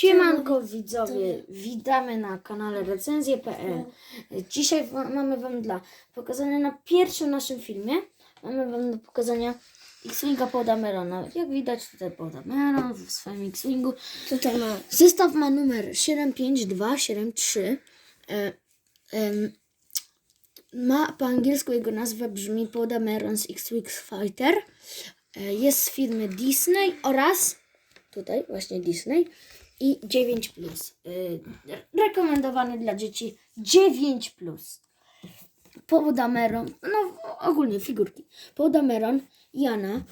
Siemanko widzowie, witamy na kanale recenzje.pl. Dzisiaj mamy wam dla pokazania na pierwszym naszym filmie, mamy wam do pokazania X-Winga Podamerona. Jak widać tutaj Podameron w swoim X-Wingu. Tutaj ma Zestaw ma numer 75273. E, ma po angielsku jego nazwa brzmi Podameron's X-Wing Fighter. E, jest z firmy Disney oraz tutaj właśnie Disney i 9 plus. Rekomendowany dla dzieci 9 plus. Podameron, no ogólnie figurki. Podameron, Jana,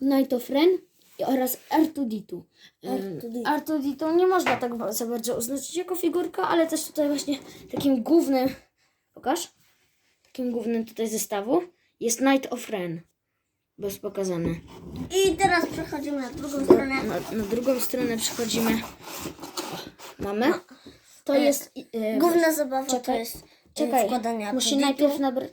Night of Ren oraz Artuditu. Artuditu. Artuditu nie można tak za bardzo oznaczyć jako figurka, ale też tutaj właśnie takim głównym, pokaż, takim głównym tutaj zestawu jest Night of Ren. Bez pokazane. I teraz przechodzimy na drugą stronę. Na, na drugą stronę przechodzimy. Mamy. To E, jest. e, Główna zabawa to czekaj, jest Czekaj, Czekaj, składania apetitu. najpierw nabrać.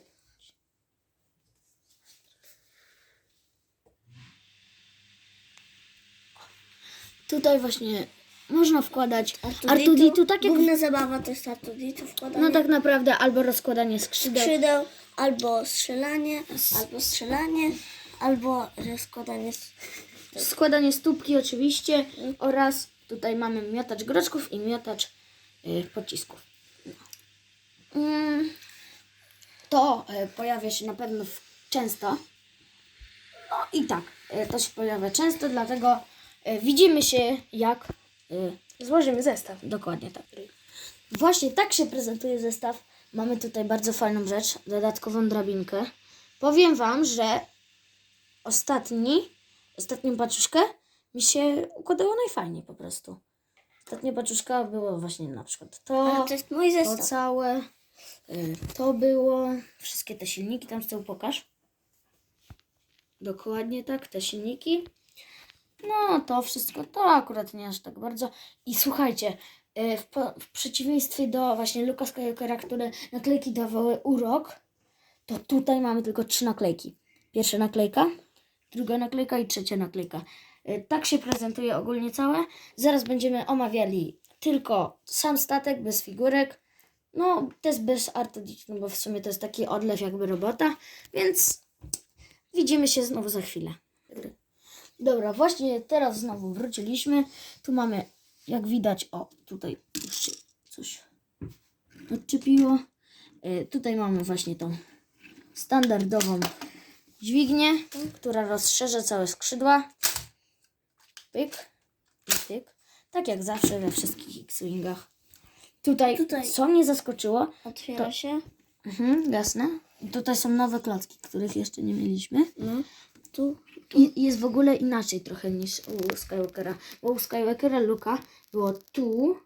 Tutaj właśnie można wkładać Artuditu, tak jak Główna zabawa to jest Artuditu wkładanie No tak naprawdę albo rozkładanie skrzydeł. skrzydeł, albo strzelanie, albo strzelanie, albo rozkładanie s- Składanie stópki oczywiście oraz tutaj mamy miotacz groczków i miotacz y, pocisków. No. Mm, to y, pojawia się na pewno w, często. No i tak, y, to się pojawia często, dlatego y, widzimy się jak y, Złożymy zestaw. Dokładnie tak. Właśnie tak się prezentuje zestaw. Mamy tutaj bardzo fajną rzecz, dodatkową drabinkę. Powiem Wam, że ostatni, ostatnią paczuszkę mi się układało najfajniej po prostu. Ostatnia paczuszka było właśnie na przykład to, Ale to jest mój to zestaw. całe, y, to było, wszystkie te silniki, tam z tyłu pokaż. Dokładnie tak, te silniki. No, to wszystko, to akurat nie aż tak bardzo. I słuchajcie, y, w, po, w przeciwieństwie do właśnie Luka Skywalkera, które naklejki dawały urok, to tutaj mamy tylko trzy naklejki. Pierwsza naklejka, druga naklejka i trzecia naklejka. Y, Tak się prezentuje ogólnie całe. Zaraz będziemy omawiali tylko sam statek, bez figurek. No, też bez artodić, no bo w sumie to jest taki odlew jakby robota, więc widzimy się znowu za chwilę. Dobra, właśnie teraz znowu wróciliśmy. Tu mamy, jak widać, o, tutaj już się coś odczepiło. Y, tutaj mamy właśnie tą standardową dźwignię, która rozszerza całe skrzydła. Pyk i pyk. Tak jak zawsze we wszystkich X-Wingach. Tutaj, Tutaj. co mnie zaskoczyło, Otwiera się. mhm, jasne, tutaj są nowe klocki, których jeszcze nie mieliśmy. No. Tu. I jest w ogóle inaczej trochę niż u Skywalkera. Bo u Skywalkera Luka było tu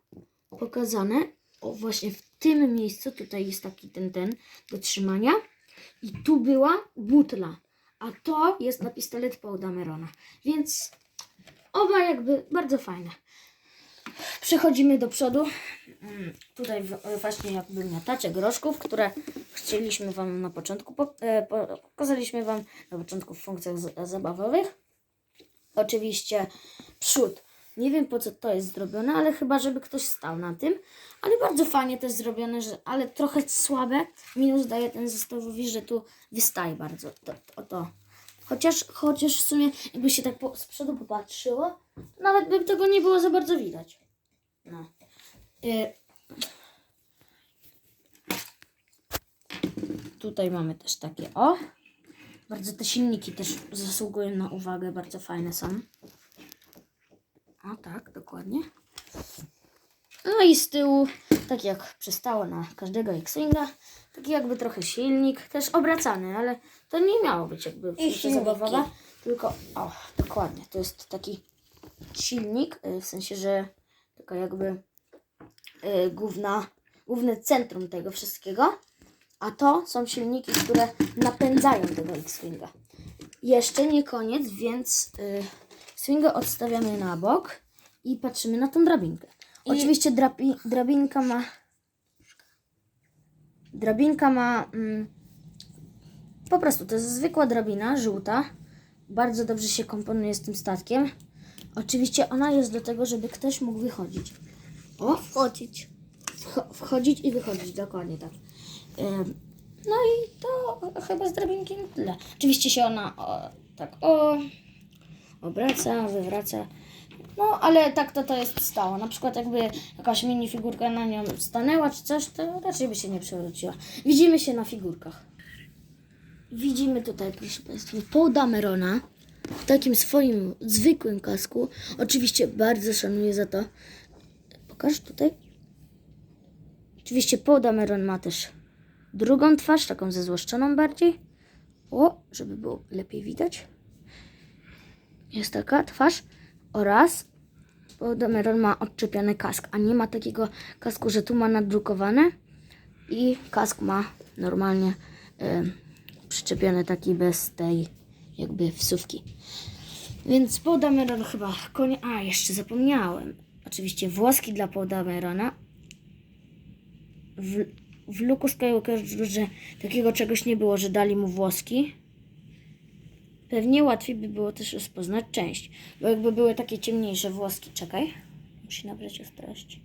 pokazane, o właśnie w tym miejscu, tutaj jest taki ten, ten do trzymania i tu była butla, a to jest na pistolet Paul Damerona. Więc oba jakby bardzo fajne. Przechodzimy do przodu. Mm, Tutaj właśnie jakby miotacze groszków, które chcieliśmy Wam na początku, po, e, po, pokazaliśmy Wam na początku w funkcjach zabawowych. Oczywiście przód. Nie wiem po co to jest zrobione, ale chyba żeby ktoś stał na tym. Ale bardzo fajnie to jest zrobione, że, ale trochę słabe. Minus daje ten zestawowi, że tu wystaje bardzo to, to, to. Chociaż, chociaż w sumie jakby się tak po, z przodu popatrzyło, nawet by tego nie było za bardzo widać. No. Y, Tutaj mamy też takie o. Bardzo te silniki też zasługują na uwagę, bardzo fajne są. O tak, dokładnie. No i z tyłu, tak jak przystało na każdego X-Winga, taki jakby trochę silnik, też obracany, ale to nie miało być jakby zabawowa, tylko, o, dokładnie, to jest taki silnik, y, w sensie, że taka jakby y, główna, główne centrum tego wszystkiego. A to są silniki, które napędzają tego X-Winga. Jeszcze nie koniec, więc y, Swinga odstawiamy na bok i patrzymy na tą drabinkę. Oczywiście drabi, drabinka ma. Drabinka ma. Mm, po prostu to jest zwykła drabina, żółta. Bardzo dobrze się komponuje z tym statkiem. Oczywiście ona jest do tego, żeby ktoś mógł wychodzić. O, Wchodzić. wcho- wchodzić i wychodzić, dokładnie tak. Ym, No i to chyba z drabinki na tyle. Oczywiście się ona o, tak o, obraca, wywraca. No, ale tak to to jest stało. Na przykład jakby jakaś minifigurka na nią stanęła czy coś, to raczej by się nie przewróciła. Widzimy się na figurkach. Widzimy tutaj, proszę Państwa, Paul Damerona w takim swoim zwykłym kasku. Oczywiście bardzo szanuję za to. Pokaż tutaj. Oczywiście Paul Dameron ma też drugą twarz, taką zezłoszczoną bardziej. O, żeby było lepiej widać. Jest taka twarz. Oraz Paul Dameron ma odczepiony kask, a nie ma takiego kasku, że tu ma nadrukowane i kask ma normalnie e, przyczepiony taki bez tej jakby wsówki. Więc Paul Dameron chyba konie... A, jeszcze zapomniałem. Oczywiście włoski dla Paul Damerona. W, w Luke Skywalkerze takiego czegoś nie było, że dali mu włoski. Pewnie łatwiej by było też rozpoznać część, bo jakby były takie ciemniejsze włoski. Czekaj, musi nabrać ostrości.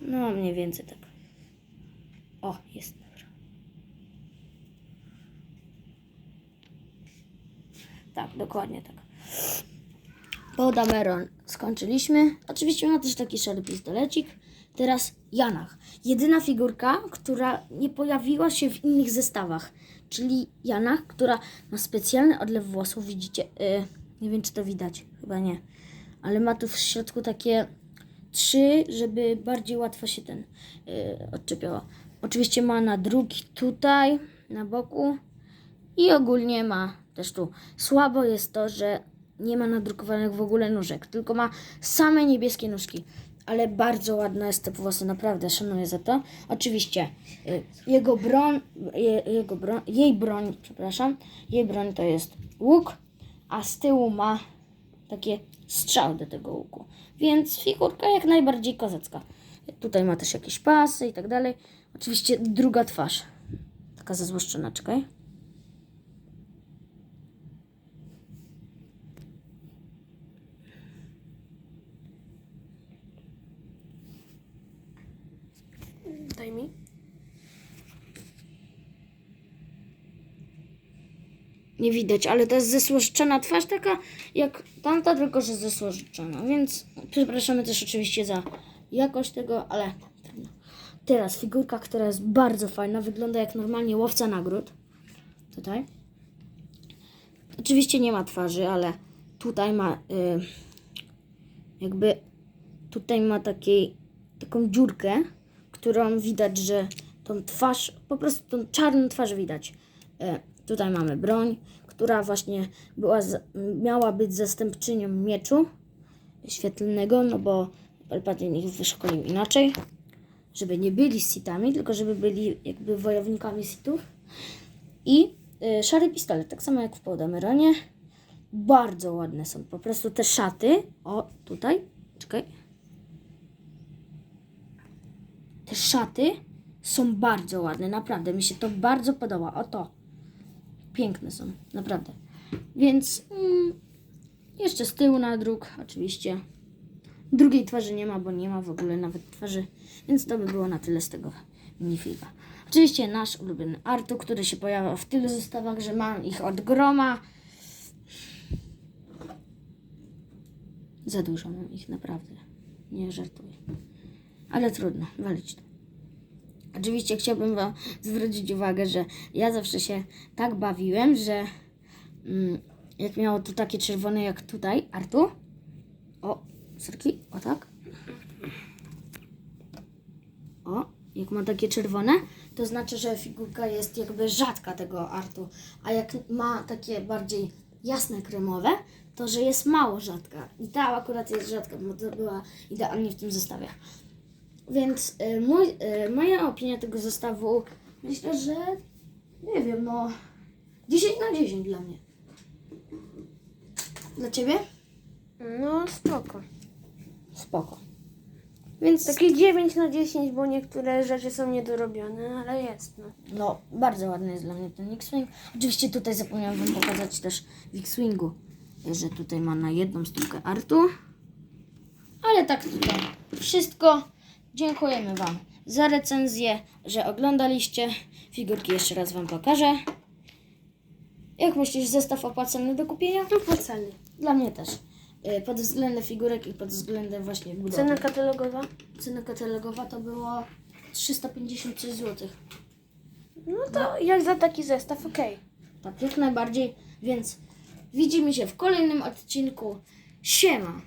No, mniej więcej tak. O, jest dobra. Tak, dokładnie tak. Podameron skończyliśmy. Oczywiście ma też taki szary pistolecik. Teraz Janach. Jedyna figurka, która nie pojawiła się w innych zestawach. Czyli Janach, która ma specjalny odlew włosów. Widzicie? Yy, nie wiem, czy to widać. Chyba nie. Ale ma tu w środku takie trzy, żeby bardziej łatwo się ten yy. Oczywiście ma na drugi tutaj, na boku. I ogólnie ma też tu. Słabo jest to, że nie ma nadrukowanych w ogóle nóżek, tylko ma same niebieskie nóżki. Ale bardzo ładne jest te włosy, naprawdę szanuję za to. Oczywiście y, jego broń, je, jego broń, jej broń, przepraszam, jej broń to jest łuk, a z tyłu ma takie strzały do tego łuku. Więc figurka jak najbardziej kozacka. Tutaj ma też jakieś pasy i tak dalej. Oczywiście druga twarz. Taka zezłoszczona, czekaj. Daj mi. Nie widać, ale to jest zesłoszczona twarz, taka jak tamta, tylko że zesłoszczona. Więc przepraszamy też oczywiście za jakość tego, ale trudno. Teraz figurka, która jest bardzo fajna, wygląda jak normalnie łowca nagród. Tutaj. Oczywiście nie ma twarzy, ale tutaj ma y, jakby tutaj ma takiej, taką dziurkę, którą widać, że tą twarz, po prostu tą czarną twarz widać. E, tutaj mamy broń, która właśnie była, miała być zastępczynią mieczu świetlnego, no bo Palpatine ich wyszkolił inaczej, żeby nie byli Sithami, tylko żeby byli jakby wojownikami Sithów. I e, szary pistolet, tak samo jak w Podameronie. Bardzo ładne są po prostu te szaty. O, tutaj, czekaj. Te szaty są bardzo ładne, naprawdę. Mi się to bardzo podoba. O to. Piękne są, naprawdę. Więc mm, jeszcze z tyłu na druk, oczywiście. Drugiej twarzy nie ma, bo nie ma w ogóle nawet twarzy. Więc to by było na tyle z tego minifiga. Oczywiście nasz ulubiony Artu, który się pojawia w tylu zestawach, że mam ich od groma. Za dużo mam ich, naprawdę. Nie żartuję. Ale trudno, walić. Oczywiście chciałbym Wam zwrócić uwagę, że ja zawsze się tak bawiłem, że mm, jak miało tu takie czerwone jak tutaj, Artu. O, serki, o tak. O, jak ma takie czerwone, to znaczy, że figurka jest jakby rzadka tego artu. A jak ma takie bardziej jasne kremowe, to że jest mało rzadka. I ta akurat jest rzadka, bo to była idealnie w tym zestawie. Więc y, mój, y, moja opinia tego zestawu, myślę, że nie wiem, no 10 na 10 dla mnie. Dla Ciebie? No spoko. Spoko. Więc Takie 9 na 10, bo niektóre rzeczy są niedorobione, ale jest. No. No, bardzo ładny jest dla mnie ten X-Wing. Oczywiście tutaj zapomniałam Wam pokazać też w X-Wingu, że tutaj ma na jedną stówkę artu. Ale tak tutaj wszystko. Dziękujemy Wam za recenzję, że oglądaliście. Figurki jeszcze raz Wam pokażę. Jak myślisz, zestaw opłacalny do kupienia? Opłacalny. Dla mnie też. Y, Pod względem figurek i pod względem właśnie budowy. Cena katalogowa? Cena katalogowa to było 350 coś złotych. No to jak za taki zestaw, okej. Tak, jak najbardziej. Więc widzimy się w kolejnym odcinku. Siema!